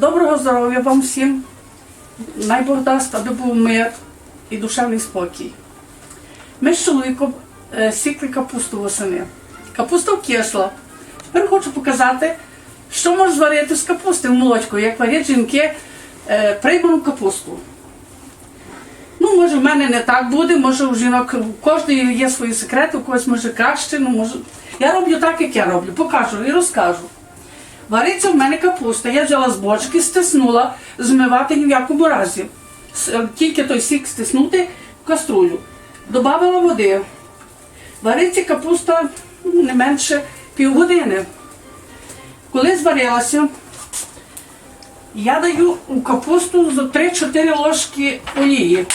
Доброго здоров'я вам всім. Най Бог дасть, аби був мир і душевний спокій. Ми з чоловіком е, сікли капусту восени. Капуста вкисла. Тепер хочу показати, що можна зварити з капусти в молочку, як варять жінки е, прийману капусту. Ну, може, в мене не так буде, може у жінок у кожної є свої секрети, у когось може краще, ну може. Я роблю так, як я роблю, покажу і розкажу. Вариться в мене капуста. Я взяла з бочки, стиснула, змивати ні в якому разі. Е, Тільки той сік стиснути в каструлю. Добавила води. Вариться капуста ну, не менше півгодини. Коли зварилася, я даю у капусту за 3-4 ложки олії.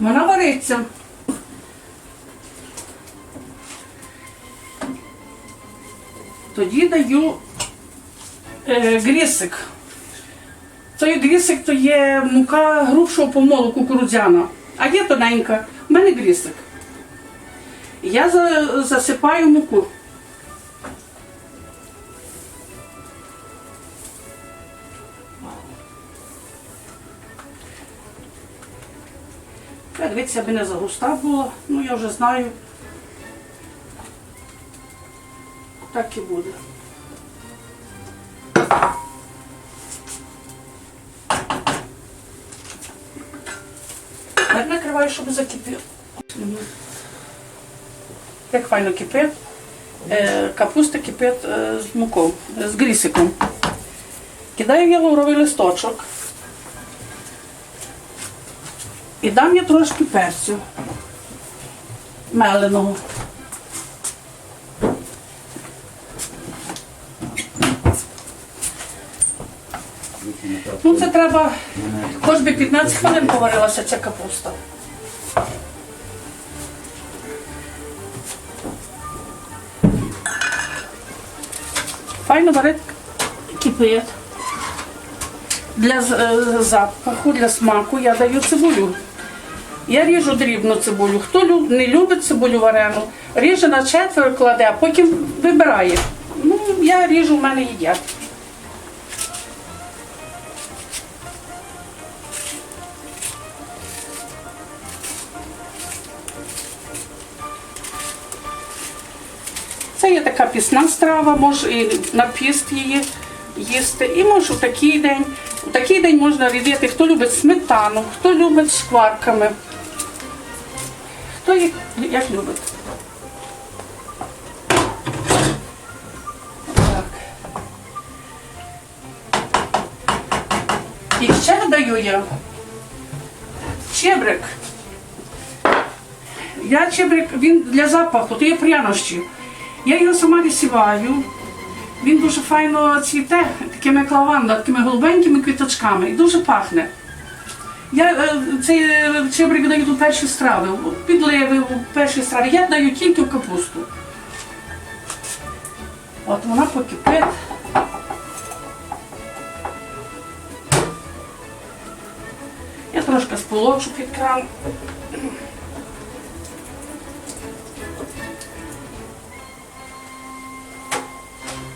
Вона вариться. Тоді даю е, грісик. Той грісик то є мука грубшого помолу кукурудзяна, а є тоненька. У мене грісик. Я за- засипаю муку. Дивіться, аби не загуста була, ну я вже знаю. Так і буде. Так накриваю, щоб закипів. Як файно кипить. Е, Капуста кипить е, з мукою, е, з грісиком. Кидаю я лавровий листочок. І дам я трошки перцю меленого. Ну, це треба, хоч би 15 хвилин поварилася ця капуста. Файно варить кипить. Для е, запаху, для смаку я даю цибулю. Я ріжу дрібну цибулю. Хто не любить цибулю варену, ріже на четверо кладе, а потім вибирає. Ну, я ріжу, в мене їдять. Є така пісна страва, може і на піст її їсти. І може в такий день. У такий день можна рідити, хто любить сметану, хто любить шкварками. Хто як, як любить. І ще даю я чебрик. Я чебрик, він для запаху, то є прянощі. Я його сама висіваю. Він дуже файно цвіте, такими як такими голубенькими квіточками і дуже пахне. Я е, цей чебрик даю у перші страви, підливи, у перші страви. Я даю тільки в капусту. От вона покипить. Я трошки сполочу під кран.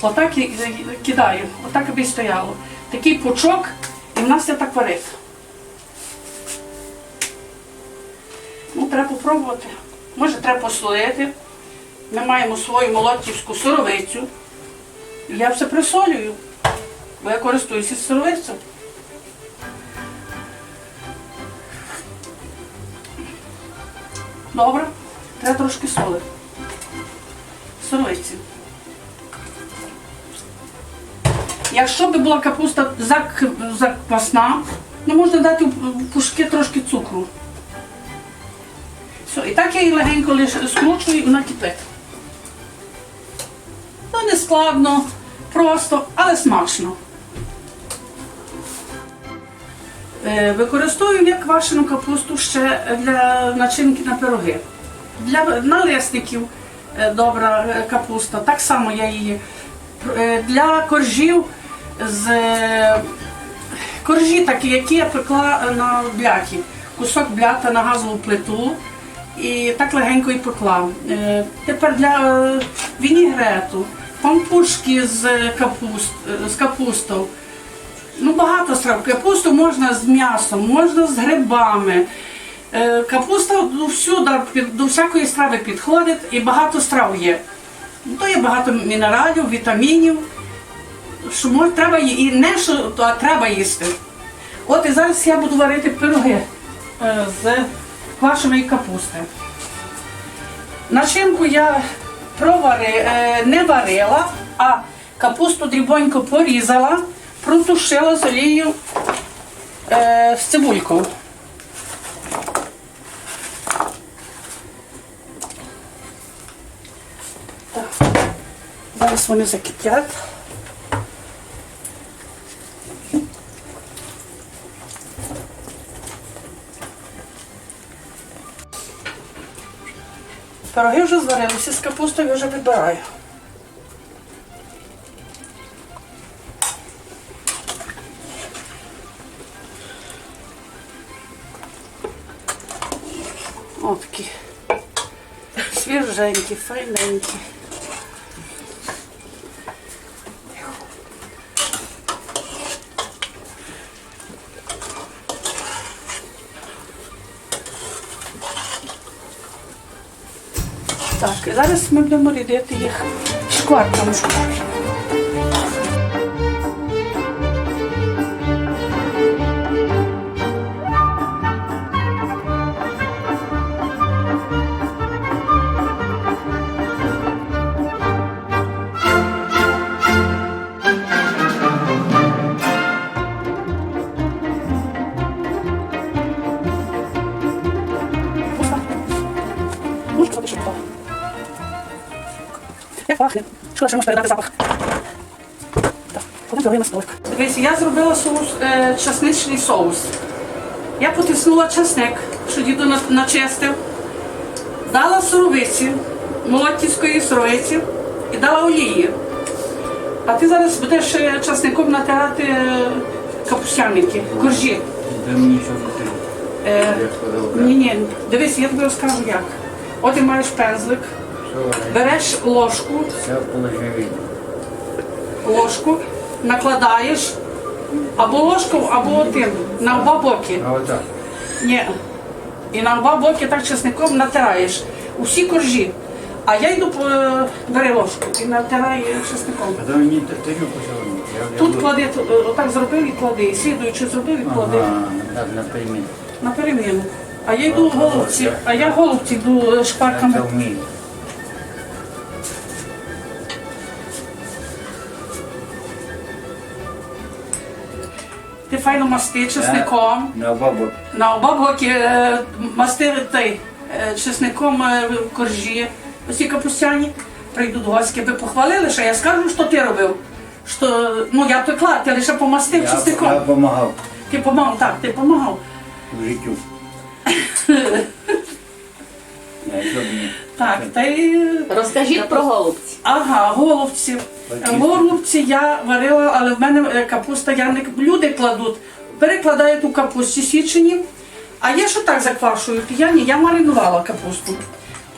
Отак і і кидаю, отак аби й стояло. Такий пучок, і в нас це так варить. Ну, треба попробувати. Може, треба посолити. Ми маємо свою молодківську сировицю. Я все присолюю, бо я користуюся сировицею. Добре, треба трошки соли. Сировиці. Якщо б була капуста зак- заквасна, ну можна дати в пушки трошки цукру. Все, і так я її легенько лише скручую і вона кипить. Ну, не складно, просто, але смачно. Е, Використовую я квашену капусту ще для начинки на пироги. Для налисників е, добра е, капуста, так само я її. Для коржів з коржі такі, які я пекла на бляті. Кусок блята на газову плиту і так легенько і поклав. Е, Тепер для е, вінігрету, пампушки з капуст, е, з капустою. Ну, багато страв. Капусту можна з м'ясом, можна з грибами. Капуста до всюди, до всякої страви підходить і багато страв є. Ну, То є багато мінералів, вітамінів, що мож, треба ї- і не що, то, а треба їсти. От і зараз я буду варити пироги е, з квашеної капусти. Начинку я провари, е, не варила, а капусту дрібонько порізала, протушила з олією е, з цибулькою. Зараз вони закипять. Пироги вже зварилися з капустою, я вже вибираю. Отакі. такі свіженькі, файненькі. Зараз ми будемо рідити їх шкварками. Як пахне. Шкода, що можна передати запах. На столик. Дивіться, я зробила соус, е, часничний соус. Я потиснула часник, що діду на- начистив, дала суровиці, молотівської суровиці і дала олії. А ти зараз будеш е, часником натирати е, капустяники, коржі. Ви мені що? Е, ні, ні, дивись, я тобі розкажу як. От ти маєш пензлик, береш ложку, все ложку, накладаєш або ложку, або тим, на оба боки. А отак. Ні. І на оба боки так чесником натираєш. Усі коржі. А я йду по бери ложку і натираю чесником. А то мені те- теж посилено. Я- Тут клади, тут, е, отак зробив і клади. І слідуючи зробив і клади. Ага, так, на перемін. На переміну. А я йду голубці, а я голубці йду е, Я це шпарками. вмію. Файно масти чесником. На бабу. На оба боки е, мастили той е, чесником е, коржі, оці капустяні. Прийдуть гості, ви похвалили, що я скажу, що ти робив. Що, ну я пекла, ти лише помастив Я чесником. я допомагав Ти помагав, так, ти помагав. у життю. Я? Так, та й Розкажіть про голубці. ага, голубці. Голубці я варила, але в мене е, капуста, я не люди кладуть, перекладають у капусті січені. А є, що так заквашують. Я ні, я маринувала капусту.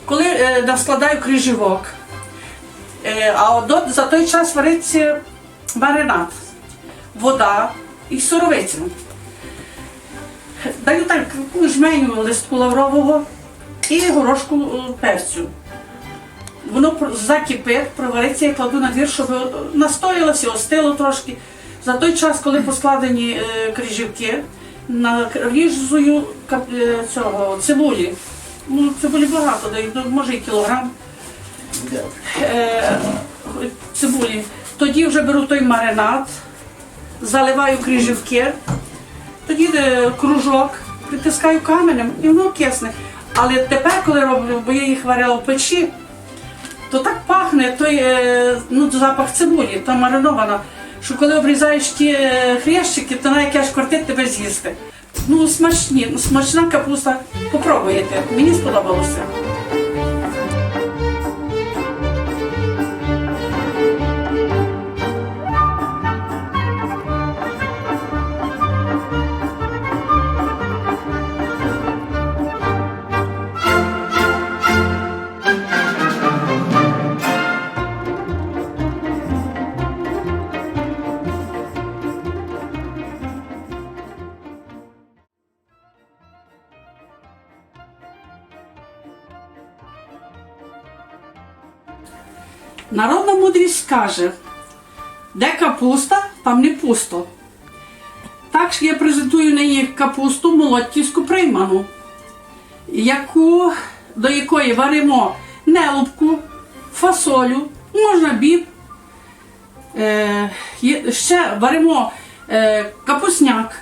Коли е, да, складаю крижівок, е, а от до, за той час вариться маринад, вода і суровиця. Даю так таку жменю листку лаврового і горошку перцю. Воно закипить, провариться, я кладу на двір, щоб настоялося, остило трошки. За той час, коли поскладені е, крижівки, наріжую е, цього, цибулі. Ну, цибулі багато, даю, ну, може і кілограм е, цибулі. Тоді вже беру той маринад, заливаю крижівки, тоді кружок, притискаю каменем і воно кисне. Але тепер, коли роблю, бо я їх варила в печі, то так пахне той е, ну, запах цибулі, та маринована, що коли обрізаєш ті хрещики, то навіть аж кортить тебе з'їсти. Ну, смачні, ну, смачна капуста. Попробуйте. Мені сподобалося. Народна мудрість каже, де капуста, там не пусто. Так що я презентую нині капусту молодківську прийману, яку, до якої варимо нелубку, фасолю, можна біб. Е, ще варимо е, капусняк.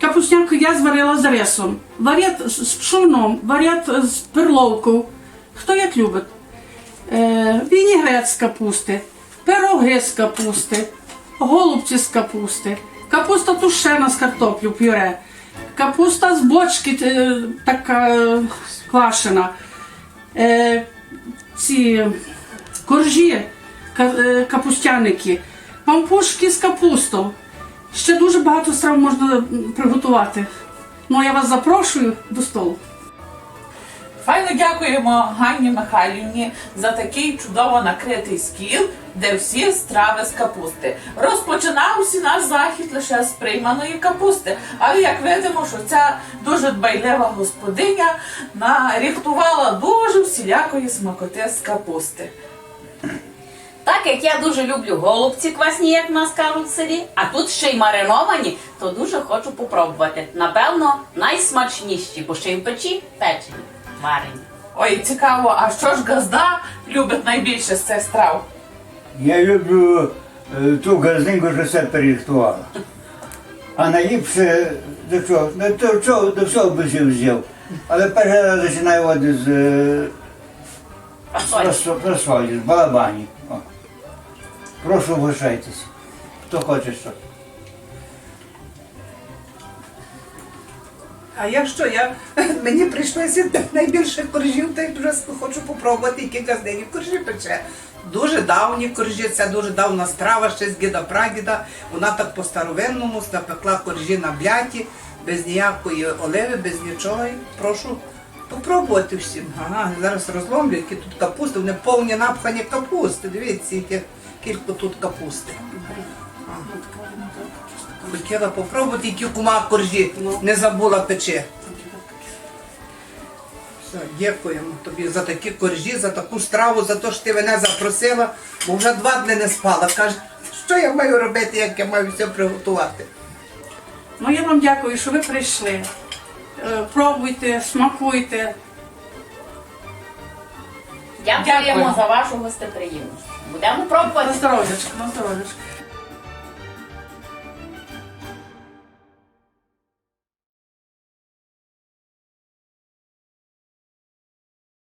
Капусняк я зварила з рисом. Варять з пшоном, варять з перловкою. Хто як любить. Е, вінігрет з капусти, пироги з капусти, голубці з капусти, капуста тушена з картоплю пюре, капуста з бочки е, така е, квашена, ці коржі, капустяники, пампушки з капустою. Ще дуже багато страв можна приготувати. Ну, я вас запрошую до столу. Файно дякуємо Ганні Михайлівні за такий чудово накритий стіл, де всі страви з капусти. Розпочинався наш захід лише з прийманої капусти. Але як видимо, що ця дуже дбайлива господиня наріхтувала дуже всілякої смакоти з капусти. Так як я дуже люблю голубці квасні, як нас кажуть в селі, а тут ще й мариновані, то дуже хочу попробувати. Напевно, найсмачніші, бо ще й в печі печені, варені. Ой, цікаво, а що ж газда любить найбільше з цих страв? Я люблю е, ту газинку, що все перерихтувала. А найліпше до чого? Ну, до, чого, до всього би ще взяв. Але перший раз починаю от з е, Фасоль. з фасолі, з балабані. О. Прошу вгощайтеся. Хто хоче що. А я що? Я, мені прийшлося найбільше коржів, та й дуже хочу попробувати, які газдені коржі пече. Дуже давні коржі, це дуже давна страва, ще з діда прадіда. Вона так по-старовинному напекла коржі на бляті, без ніякої оливи, без нічого. Прошу попробувати всім. Ага, зараз розломлю, які тут капусти, вони повні напхані капусти. Дивіться, кілько тут капусти. Хотіла попробувати, які кума коржі не забула пече. Все, дякуємо тобі за такі коржі, за таку страву, за те, що ти мене запросила, бо вже два дні не спала. Каже, що я маю робити, як я маю все приготувати. Ну, я вам дякую, що ви прийшли. Е, Пробуйте, смакуйте. Дякуємо Дякую. за вашу гостеприємність. Будемо На пробувати. здоров'ячко, на здоров'ячко.